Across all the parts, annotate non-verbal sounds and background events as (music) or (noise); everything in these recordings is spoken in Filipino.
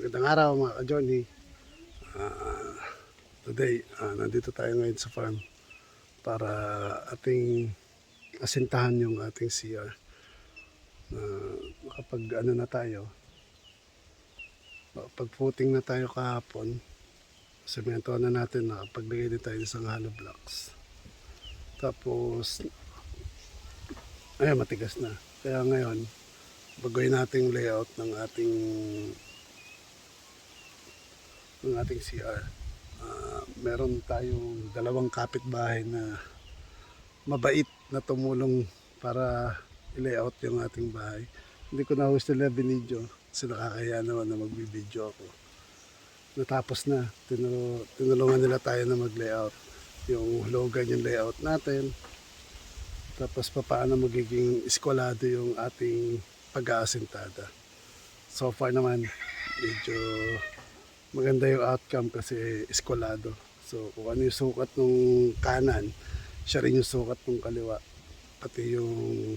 Magandang araw mga ka-Johnny. Ah, today, ah, nandito tayo ngayon sa farm para ating asintahan yung ating CR. Na makapag ano na tayo, pag footing na tayo kahapon, semento na natin, nakapaglagay din tayo ng hollow blocks. Tapos, ayun, matigas na. Kaya ngayon, bagoy natin layout ng ating ng ating CR. Ah, meron tayong dalawang kapitbahay na mabait na tumulong para i-layout yung ating bahay. Hindi ko na gusto nila binidyo. Kasi nakakaya naman na magbibideo ako. Natapos na. Tinuro, tinulungan nila tayo na mag-layout. Yung hulugan yung layout natin. Tapos papaano magiging eskwalado yung ating pag-aasintada. So far naman, medyo maganda yung outcome kasi eskwalado. So kung ano yung sukat ng kanan, siya rin yung sukat ng kaliwa. Pati yung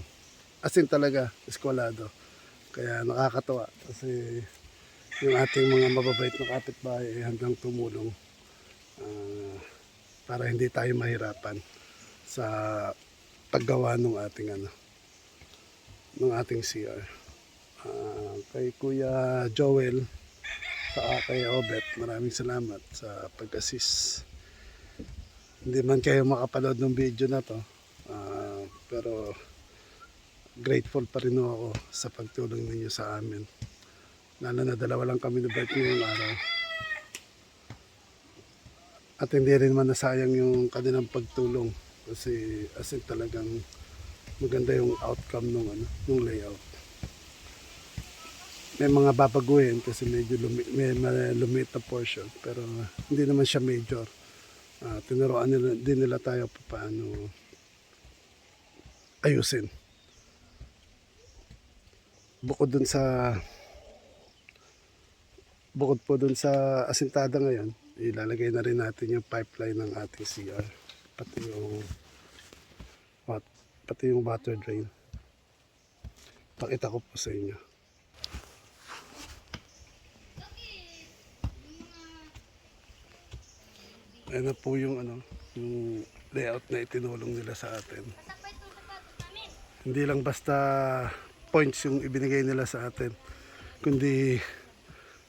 asin talaga, eskwalado. Kaya nakakatawa kasi yung ating mga mababait na kapitbahay ay handang tumulong ah, para hindi tayo mahirapan sa paggawa ng ating ano ng ating CR. Ah, kay Kuya Joel sa kay Obet, maraming salamat sa pag-assist. Hindi man kayo makapanood ng video na to, ah, pero grateful pa rin ako sa pagtulong ninyo sa amin. Lalo na dalawa lang kami na bike ngayong araw. At hindi rin man nasayang yung kanilang pagtulong kasi as in talagang maganda yung outcome nung ano, nung layout. May mga babaguhin kasi medyo lumi, may, may portion pero hindi naman siya major. Ah, tinuruan nila, din nila tayo pa paano ayusin. Bukod dun sa bukod po dun sa asintada ngayon, ilalagay na rin natin yung pipeline ng ating CR. Pati yung pati yung water drain. Pakita ko po sa inyo. Ayan na po yung ano, yung layout na itinulong nila sa atin. Hindi lang basta points yung ibinigay nila sa atin, kundi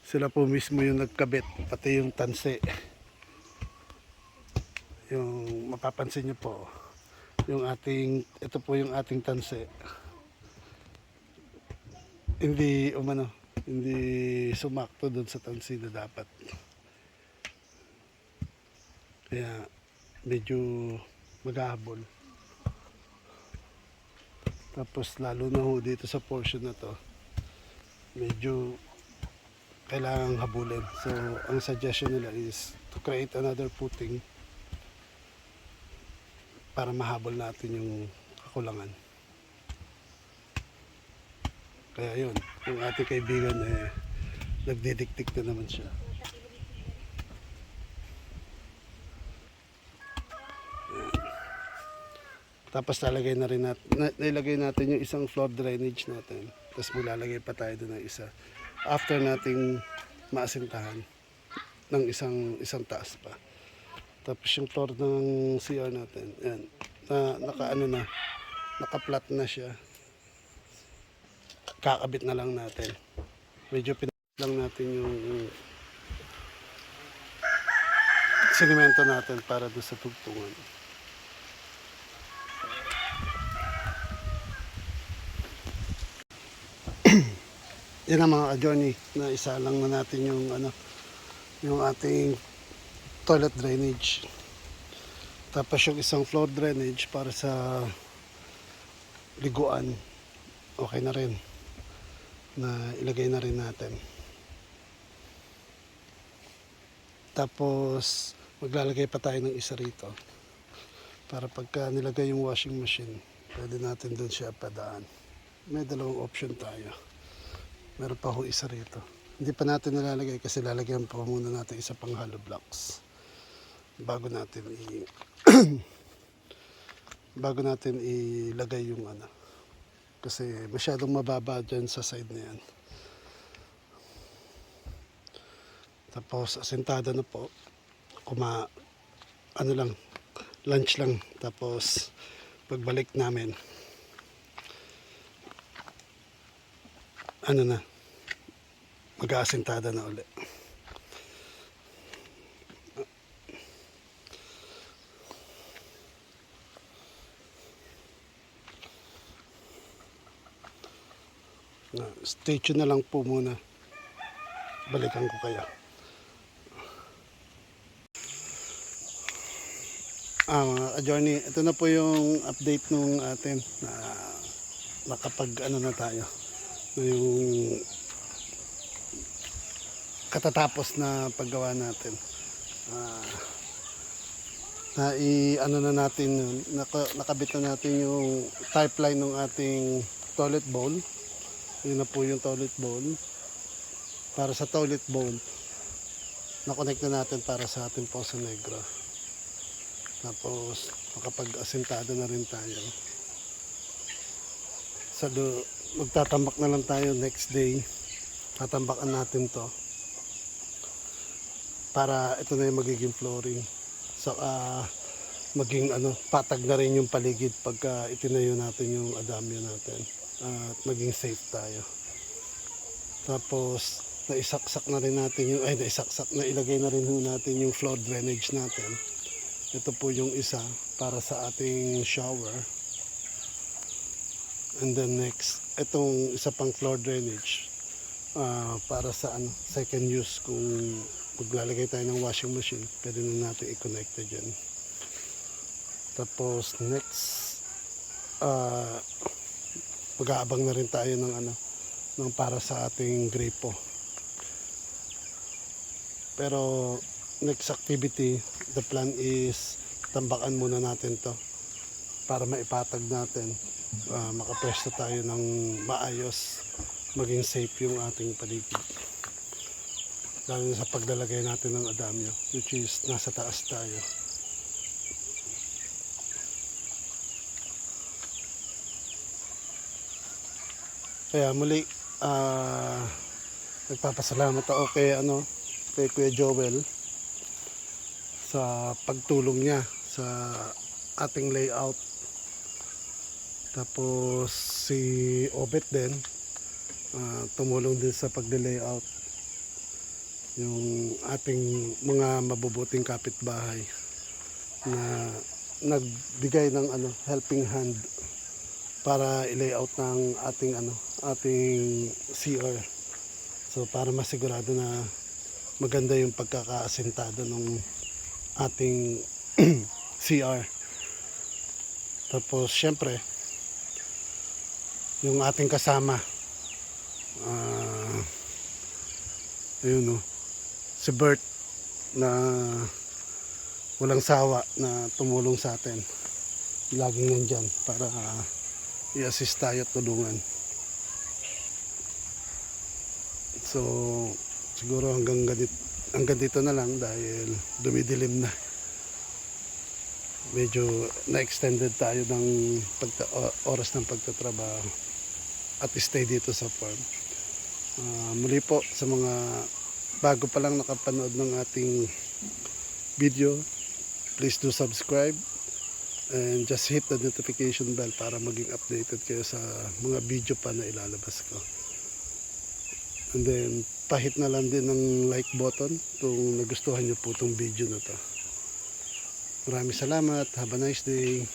sila po mismo yung nagkabit, pati yung tanse. Yung mapapansin nyo po, yung ating, ito po yung ating tanse. Hindi, umano, hindi sumakto doon sa tansi na dapat. Kaya medyo maghahabol. Tapos lalo na ho dito sa portion na to, medyo kailangang habulin. So, ang suggestion nila is to create another footing para mahabol natin yung kakulangan. Kaya yun, yung ating kaibigan eh, nagdidiktik na naman siya. Tapos lalagay na rin natin, na, nilagay natin yung isang floor drainage natin. Tapos maglalagay pa tayo doon ng isa. After nating maasintahan ng isang isang taas pa. Tapos yung floor ng CR natin, yan, na, naka ano na, naka-flat na siya. Kakabit na lang natin. Medyo pin lang natin yung, yung sinimento natin para doon sa tugtungan. Yan ang mga ka-Johnny na isa lang na natin yung ano yung ating toilet drainage. Tapos yung isang floor drainage para sa liguan. Okay na rin. Na ilagay na rin natin. Tapos maglalagay pa tayo ng isa rito. Para pagka nilagay yung washing machine, pwede natin doon siya padaan. May dalawang option tayo. Meron pa ho isa rito. Hindi pa natin nilalagay kasi lalagyan pa muna natin isa pang hollow blocks. Bago natin i (clears throat) bago natin ilagay yung ano. Kasi masyadong mababa dyan sa side na yan. Tapos asentada na po. Kuma ano lang lunch lang tapos pagbalik namin ano na mag-aasentada na uli. Na, stay na lang po muna. Balikan ko kayo. Ah, mga ka-journey, ito na po yung update nung atin na nakapag ano na tayo. Yung katatapos na paggawa natin. Ah, na i ano na natin naka, nakabit na natin yung pipeline ng ating toilet bowl. Yun na po yung toilet bowl. Para sa toilet bowl, na-connect na natin para sa ating Poso Negro. Tapos, makapag-asentado na rin tayo. Sa do, magtatambak na lang tayo next day. Tatambakan natin to. Para ito na yung magiging flooring. So, ah, maging ano, patag na rin yung paligid pagka itinayo natin yung adamyo natin. at maging safe tayo. Tapos, naisaksak na rin natin yung, ay naisaksak, na ilagay na rin natin yung floor drainage natin. Ito po yung isa para sa ating shower. And then next, itong isa pang floor drainage ah, para sa ano, second use kung maglalagay tayo ng washing machine, pwede na natin i-connect na dyan. Tapos next, ah, mag-aabang na rin tayo ng ano, ng para sa ating gripo. Pero next activity, the plan is tambakan muna natin to para maipatag natin. Uh, makapwesto tayo ng maayos, maging safe yung ating paligid. Lalo sa paglalagay natin ng adamyo, which is nasa taas tayo. Kaya muli, ah nagpapasalamat ako kay, ano, kay Kuya Joel sa pagtulong niya sa ating layout. Tapos si Obet din, ah, tumulong din sa pagde-layout yung ating mga mabubuting kapitbahay na nagbigay ng ano helping hand para i-layout ng ating ano ating CR. So para masigurado na maganda yung pagkakaasentado ng ating (clears throat) CR. Tapos syempre yung ating kasama. Ah ayun no. Si Bert na walang sawa na tumulong sa atin. Laging nandyan para ah, i-assist tayo at tulungan. So siguro hanggang ganit, hanggang dito na lang dahil dumidilim na. Medyo na-extended tayo ng pagta, oras ng pagtatrabaho at stay dito sa farm. Ah, muli po sa mga bago pa lang nakapanood ng ating video please do subscribe and just hit the notification bell para maging updated kayo sa mga video pa na ilalabas ko. And then pahit na lang din ng like button kung nagustuhan nyo po itong video na to. Maraming salamat. Have a nice day